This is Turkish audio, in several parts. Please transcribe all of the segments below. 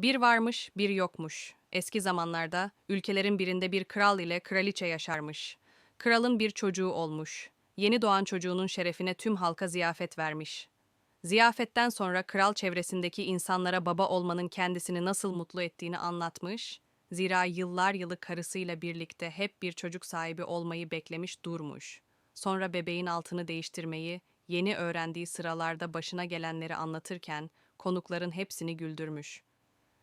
Bir varmış, bir yokmuş. Eski zamanlarda ülkelerin birinde bir kral ile kraliçe yaşarmış. Kralın bir çocuğu olmuş. Yeni doğan çocuğunun şerefine tüm halka ziyafet vermiş. Ziyafetten sonra kral çevresindeki insanlara baba olmanın kendisini nasıl mutlu ettiğini anlatmış. Zira yıllar yılı karısıyla birlikte hep bir çocuk sahibi olmayı beklemiş durmuş. Sonra bebeğin altını değiştirmeyi, yeni öğrendiği sıralarda başına gelenleri anlatırken konukların hepsini güldürmüş.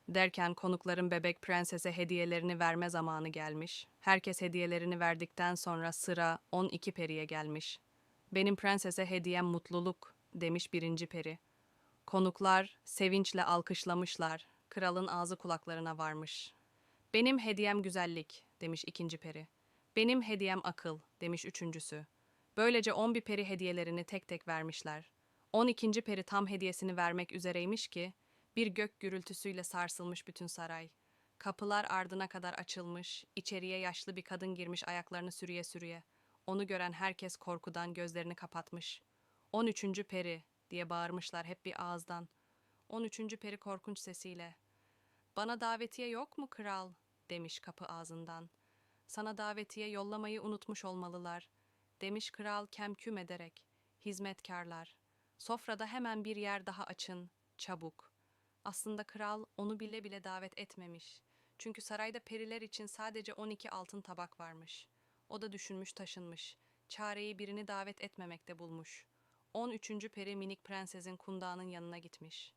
Derken konukların bebek prensese hediyelerini verme zamanı gelmiş. Herkes hediyelerini verdikten sonra sıra 12 periye gelmiş. Benim prensese hediyem mutluluk demiş birinci peri. Konuklar sevinçle alkışlamışlar. Kralın ağzı kulaklarına varmış. Benim hediyem güzellik demiş ikinci peri. Benim hediyem akıl demiş üçüncüsü. Böylece on bir peri hediyelerini tek tek vermişler. On ikinci peri tam hediyesini vermek üzereymiş ki bir gök gürültüsüyle sarsılmış bütün saray. Kapılar ardına kadar açılmış, içeriye yaşlı bir kadın girmiş ayaklarını sürüye sürüye. Onu gören herkes korkudan gözlerini kapatmış. On üçüncü peri diye bağırmışlar hep bir ağızdan. On üçüncü peri korkunç sesiyle. Bana davetiye yok mu kral? demiş kapı ağzından. Sana davetiye yollamayı unutmuş olmalılar, demiş kral kemküm ederek. Hizmetkarlar. Sofrada hemen bir yer daha açın, çabuk. Aslında kral onu bile bile davet etmemiş. Çünkü sarayda periler için sadece 12 altın tabak varmış. O da düşünmüş taşınmış. Çareyi birini davet etmemekte bulmuş. 13. peri minik prensesin kundağının yanına gitmiş.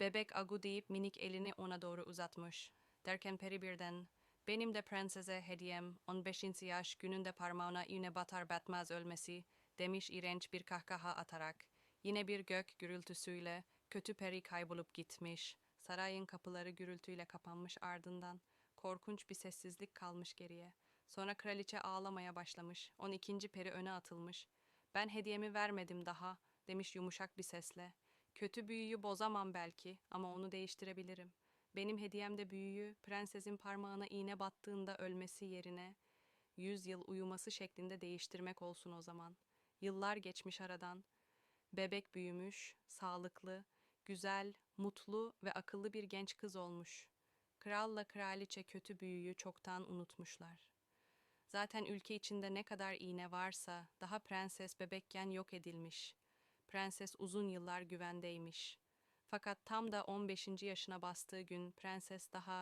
Bebek agu deyip minik elini ona doğru uzatmış. Derken peri birden benim de prensese hediyem 15. yaş gününde parmağına iğne batar batmaz ölmesi demiş iğrenç bir kahkaha atarak. Yine bir gök gürültüsüyle kötü peri kaybolup gitmiş. Sarayın kapıları gürültüyle kapanmış ardından. Korkunç bir sessizlik kalmış geriye. Sonra kraliçe ağlamaya başlamış. 12. peri öne atılmış. Ben hediyemi vermedim daha demiş yumuşak bir sesle. Kötü büyüyü bozamam belki ama onu değiştirebilirim. Benim hediyemde büyüyü prensesin parmağına iğne battığında ölmesi yerine yüz yıl uyuması şeklinde değiştirmek olsun o zaman. Yıllar geçmiş aradan. Bebek büyümüş, sağlıklı, güzel, mutlu ve akıllı bir genç kız olmuş. Kralla kraliçe kötü büyüyü çoktan unutmuşlar. Zaten ülke içinde ne kadar iğne varsa daha prenses bebekken yok edilmiş. Prenses uzun yıllar güvendeymiş. Fakat tam da 15. yaşına bastığı gün prenses daha